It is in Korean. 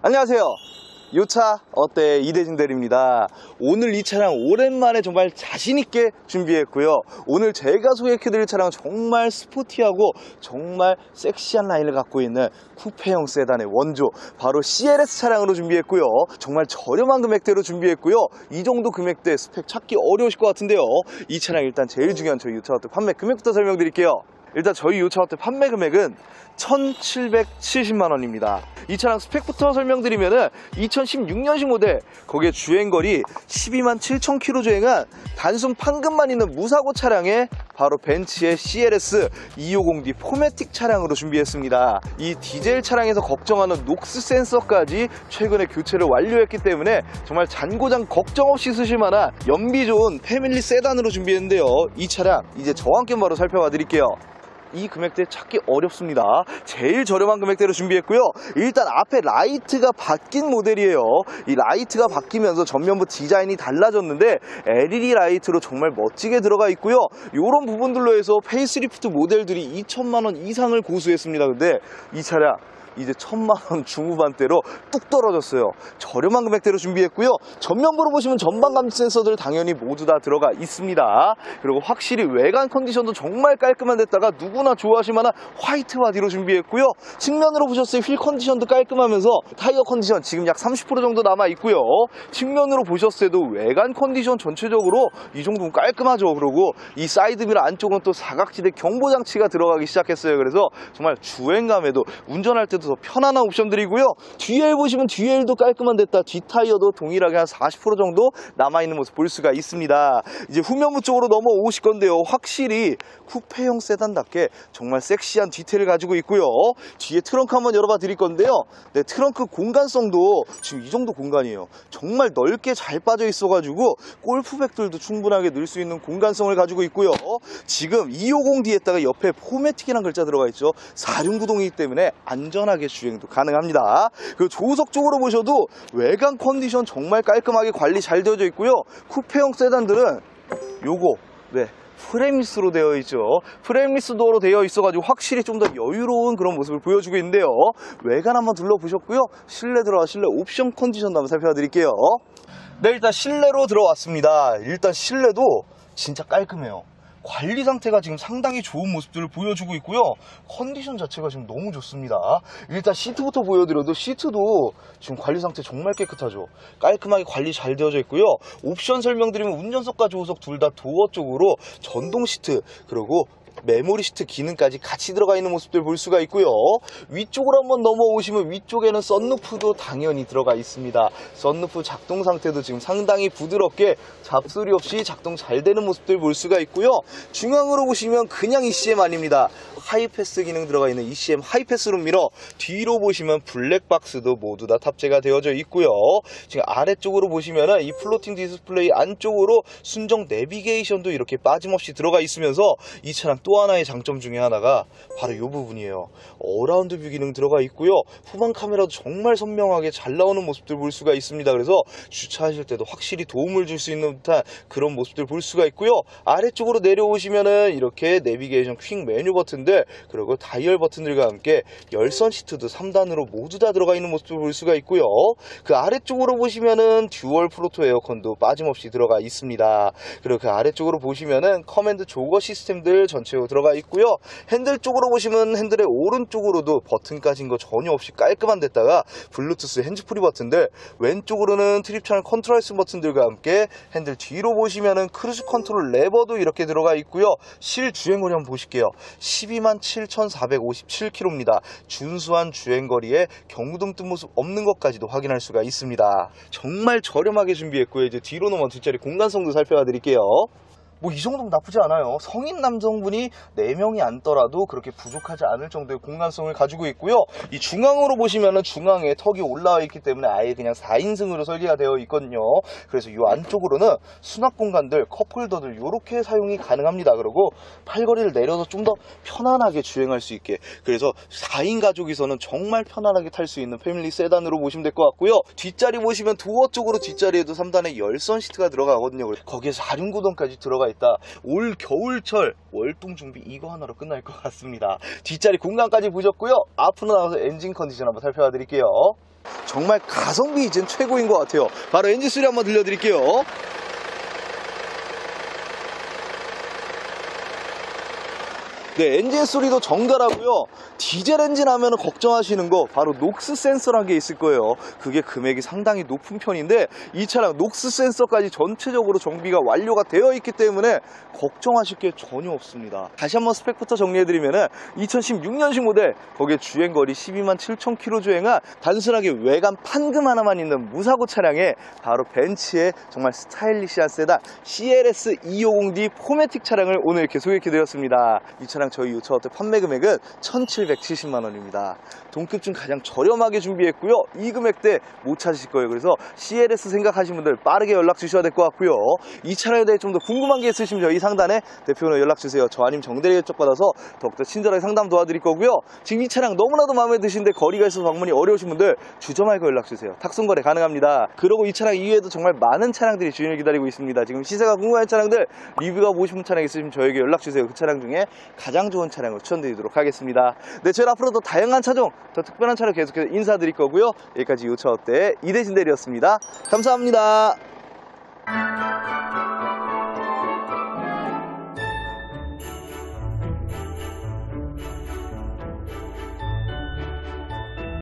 안녕하세요. 요차 어때 이대진 대리입니다. 오늘 이 차량 오랜만에 정말 자신있게 준비했고요. 오늘 제가 소개해드릴 차량은 정말 스포티하고 정말 섹시한 라인을 갖고 있는 쿠페형 세단의 원조 바로 CLS 차량으로 준비했고요. 정말 저렴한 금액대로 준비했고요. 이 정도 금액대 스펙 찾기 어려우실 것 같은데요. 이 차량 일단 제일 중요한 저희 유차와트 판매 금액부터 설명드릴게요. 일단 저희 요차와트 판매 금액은 1,770만 원입니다. 이 차량 스펙부터 설명드리면 은 2016년식 모델 거기에 주행거리 12만 7천 킬로 주행한 단순 판금만 있는 무사고 차량에 바로 벤츠의 CLS 250D 포매틱 차량으로 준비했습니다. 이 디젤 차량에서 걱정하는 녹스 센서까지 최근에 교체를 완료했기 때문에 정말 잔고장 걱정 없이 쓰실 만한 연비 좋은 패밀리 세단으로 준비했는데요. 이 차량 이제 저와 함께 바로 살펴봐 드릴게요. 이 금액대 찾기 어렵습니다. 제일 저렴한 금액대로 준비했고요. 일단 앞에 라이트가 바뀐 모델이에요. 이 라이트가 바뀌면서 전면부 디자인이 달라졌는데 LED 라이트로 정말 멋지게 들어가 있고요. 이런 부분들로 해서 페이스리프트 모델들이 2천만 원 이상을 고수했습니다. 근데 이 차량 이제 천만 원 중후반대로 뚝 떨어졌어요. 저렴한 금액대로 준비했고요. 전면부로 보시면 전방 감지 센서들 당연히 모두 다 들어가 있습니다. 그리고 확실히 외관 컨디션도 정말 깔끔한 데다가 누구나 좋아하실 만한 화이트 바디로 준비했고요. 측면으로 보셨을 때 휠 컨디션도 깔끔하면서 타이어 컨디션 지금 약 30% 정도 남아 있고요. 측면으로 보셨을 때도 외관 컨디션 전체적으로 이 정도면 깔끔하죠. 그리고 이 사이드미러 안쪽은 또 사각지대 경보 장치가 들어가기 시작했어요. 그래서 정말 주행감에도 운전할 때도 더 편안한 옵션들이고요. 뒤에 보시면 뒤에도 깔끔한 데다 뒷 타이어도 동일하게 한 40% 정도 남아 있는 모습 볼 수가 있습니다. 이제 후면부 쪽으로 넘어오실 건데요. 확실히 쿠페형 세단답게 정말 섹시한 디테일을 가지고 있고요. 뒤에 트렁크 한번 열어봐 드릴 건데요. 네, 트렁크 공간성도 지금 이 정도 공간이에요. 정말 넓게 잘 빠져 있어가지고 골프백들도 충분하게 넣을 수 있는 공간성을 가지고 있고요. 지금 250D에다가 옆에 포매틱이라는 글자 들어가 있죠. 4륜구동이기 때문에 안전 하게 주행도 가능합니다. 그 조석 쪽으로 보셔도 외관 컨디션 정말 깔끔하게 관리 잘 되어져 있고요. 쿠페형 세단들은 요거 네 프레임리스로 되어 있죠. 프레임리스 도어로 되어 있어 가지고 확실히 좀 더 여유로운 그런 모습을 보여주고 있는데요. 외관 한번 둘러보셨고요. 실내 들어가 실내 옵션 컨디션도 한번 살펴드릴게요. 네, 일단 실내로 들어왔습니다. 일단 실내도 진짜 깔끔해요. 관리 상태가 지금 상당히 좋은 모습들을 보여주고 있고요. 컨디션 자체가 지금 너무 좋습니다. 일단 시트부터 보여드려도 시트도 지금 관리 상태 정말 깨끗하죠. 깔끔하게 관리 잘 되어져 있고요. 옵션 설명드리면 운전석과 조수석 둘 다 도어 쪽으로 전동 시트 그리고 메모리 시트 기능까지 같이 들어가 있는 모습들 볼 수가 있고요. 위쪽으로 한번 넘어오시면 위쪽에는 썬루프도 당연히 들어가 있습니다. 썬루프 작동 상태도 지금 상당히 부드럽게 잡소리 없이 작동 잘 되는 모습들 볼 수가 있고요. 중앙으로 보시면 그냥 ECM 아닙니다. 하이패스 기능 들어가 있는 ECM 하이패스 룸미러 뒤로 보시면 블랙박스도 모두 다 탑재가 되어져 있고요. 지금 아래쪽으로 보시면은 이 플로팅 디스플레이 안쪽으로 순정 내비게이션도 이렇게 빠짐없이 들어가 있으면서 이 차량 또 하나의 장점 중에 하나가 바로 이 부분이에요. 어라운드 뷰 기능 들어가 있고요. 후방 카메라도 정말 선명하게 잘 나오는 모습들 볼 수가 있습니다. 그래서 주차하실 때도 확실히 도움을 줄 수 있는 듯한 그런 모습들 볼 수가 있고요. 아래쪽으로 내려오시면은 이렇게 내비게이션 퀵 메뉴 버튼들 그리고 다이얼 버튼들과 함께 열선 시트도 3단으로 모두 다 들어가 있는 모습을 볼 수가 있고요. 그 아래쪽으로 보시면은 듀얼 프로토 에어컨도 빠짐없이 들어가 있습니다. 그리고 그 아래쪽으로 보시면은 커맨드 조거 시스템들 전체 로 들어가 있고요. 핸들 쪽으로 보시면 핸들의 오른쪽으로도 버튼 까진 거 전혀 없이 깔끔한 데다가 블루투스 핸즈프리 버튼들 왼쪽으로는 트립 채널 컨트롤 스 버튼들과 함께 핸들 뒤로 보시면은 크루즈 컨트롤 레버도 이렇게 들어가 있고요. 실 주행거리 한번 보실게요. 12만 7,457km입니다. 준수한 주행거리에 경고등 뜬 모습 없는 것까지도 확인할 수가 있습니다. 정말 저렴하게 준비했고요. 이제 뒤로 넘어 뒷자리 공간성도 살펴봐 드릴게요. 뭐 이 정도면 나쁘지 않아요. 성인 남성분이 4명이 앉더라도 그렇게 부족하지 않을 정도의 공간성을 가지고 있고요. 이 중앙으로 보시면은 중앙에 턱이 올라와 있기 때문에 아예 그냥 4인승으로 설계가 되어 있거든요. 그래서 이 안쪽으로는 수납 공간들, 컵홀더들 이렇게 사용이 가능합니다. 그리고 팔걸이를 내려서 좀 더 편안하게 주행할 수 있게 그래서 4인 가족이서는 정말 편안하게 탈 수 있는 패밀리 세단으로 보시면 될 것 같고요. 뒷자리 보시면 도어 쪽으로 뒷자리에도 3단의 열선 시트가 들어가거든요. 거기에 4륜 구동까지 들어가 있다. 올 겨울철 월동 준비 이거 하나로 끝날 것 같습니다. 뒷자리 공간까지 보셨고요. 앞으로 나가서 엔진 컨디션 한번 살펴봐 드릴게요. 정말 가성비 이젠 최고인 것 같아요. 바로 엔진 소리 한번 들려드릴게요. 네, 엔진 소리도 정갈하고요. 디젤 엔진 하면 걱정하시는 거 바로 녹스 센서라는 게 있을 거예요. 그게 금액이 상당히 높은 편인데 이 차량 녹스 센서까지 전체적으로 정비가 완료가 되어 있기 때문에 걱정하실 게 전혀 없습니다. 다시 한번 스펙부터 정리해드리면은 2016년식 모델 거기에 주행거리 12만 7천 킬로 주행한 단순하게 외관 판금 하나만 있는 무사고 차량에 바로 벤츠의 정말 스타일리시한 세단 CLS 250D 포매틱 차량을 오늘 이렇게 소개해드렸습니다. 이 차량 저희 유차어때 판매 금액은 1,770만 원입니다. 동급 중 가장 저렴하게 준비했고요. 이 금액대 못 찾으실 거예요. 그래서 CLS 생각하시는 분들 빠르게 연락 주셔야 될 것 같고요. 이 차량에 대해 좀 더 궁금한 게 있으시면 저희 상단에 대표로 연락 주세요. 저 아님 정대리 쪽 받아서 더욱더 친절하게 상담 도와드릴 거고요. 지금 이 차량 너무나도 마음에 드시는데 거리가 있어서 방문이 어려우신 분들 주저 말고 연락 주세요. 탁송 거래 가능합니다. 그리고 이 차량 이외에도 정말 많은 차량들이 주인을 기다리고 있습니다. 지금 시세가 궁금한 차량들 리뷰가 보고 싶은 차량 있으시면 저에게 연락 주세요. 그 차량 중에 가장 좋은 차량을 추천드리도록 하겠습니다. 네, 저희 앞으로도 다양한 차종, 더 특별한 차량 계속해서 인사드릴 거고요. 여기까지 요차 어때 이대진 대리였습니다. 감사합니다.